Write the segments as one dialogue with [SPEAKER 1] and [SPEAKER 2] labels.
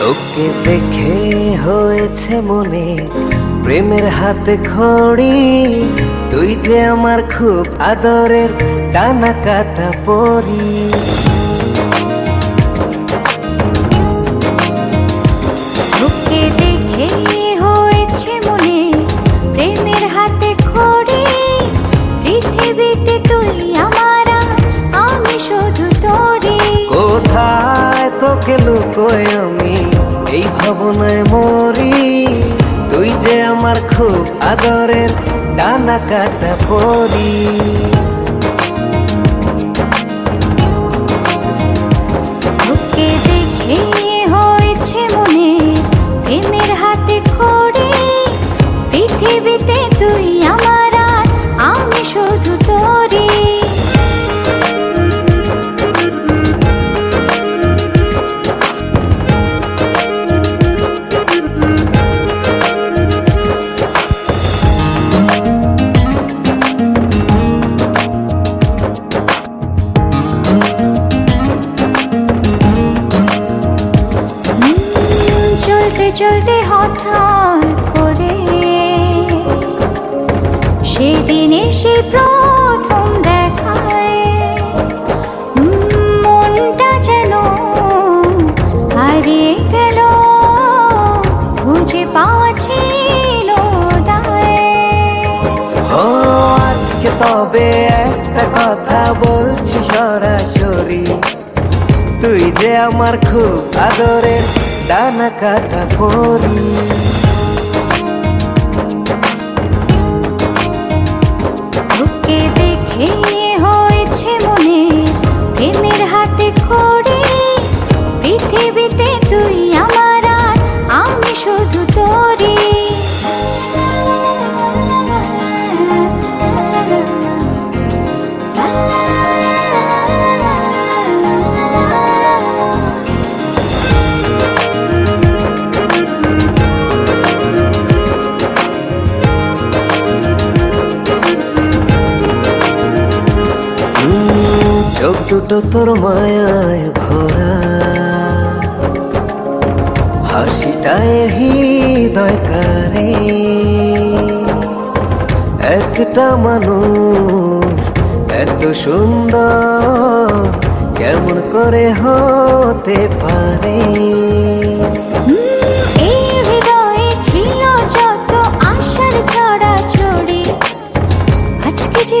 [SPEAKER 1] তোকে দেখে হয়েছে মনে, প্রেমের হাতে খড়ি তুই যে আমার খুব আদরের ডানা কাটা পরি। কোথায় লুকোয় আমি এই ভাবনায় মরি। তুই যে আমার খুব আদরের ডানা কাটা পরি।
[SPEAKER 2] চলতে হঠাৎ করে। সেদিন সে প্রথম দেখায় যেন হারিয়ে
[SPEAKER 1] তবে একটা কথা বলছি সরাসরি। তুই যে আমার খুব আদরের ডানা কাটা পরি দুটো তোর মায়ায় ভরা। হাসিটায় হৃদয় কারে একটা মানুষ এত সুন্দর, কেমন করে হতে পারে?
[SPEAKER 2] ছিল ছড়া ছড়ি আজকে যে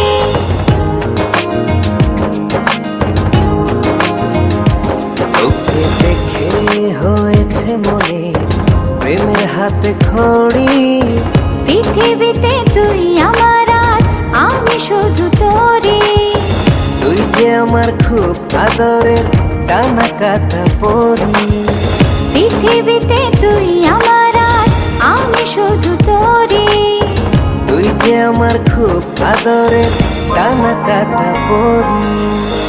[SPEAKER 1] তোকে দেখে হয়েছে মনে প্রেমের হাতে খড়ি।
[SPEAKER 2] পৃথিবীতে তুই আমার আর আমি শুধু তোরি।
[SPEAKER 1] তুই যে আমার খুব আদরের টানা কাটা পরি।
[SPEAKER 2] পৃথিবীতে তুই আমার আর আমি শুধু তোরি।
[SPEAKER 1] তুই যে আমার খুব আদরের টানা কাটা পরি।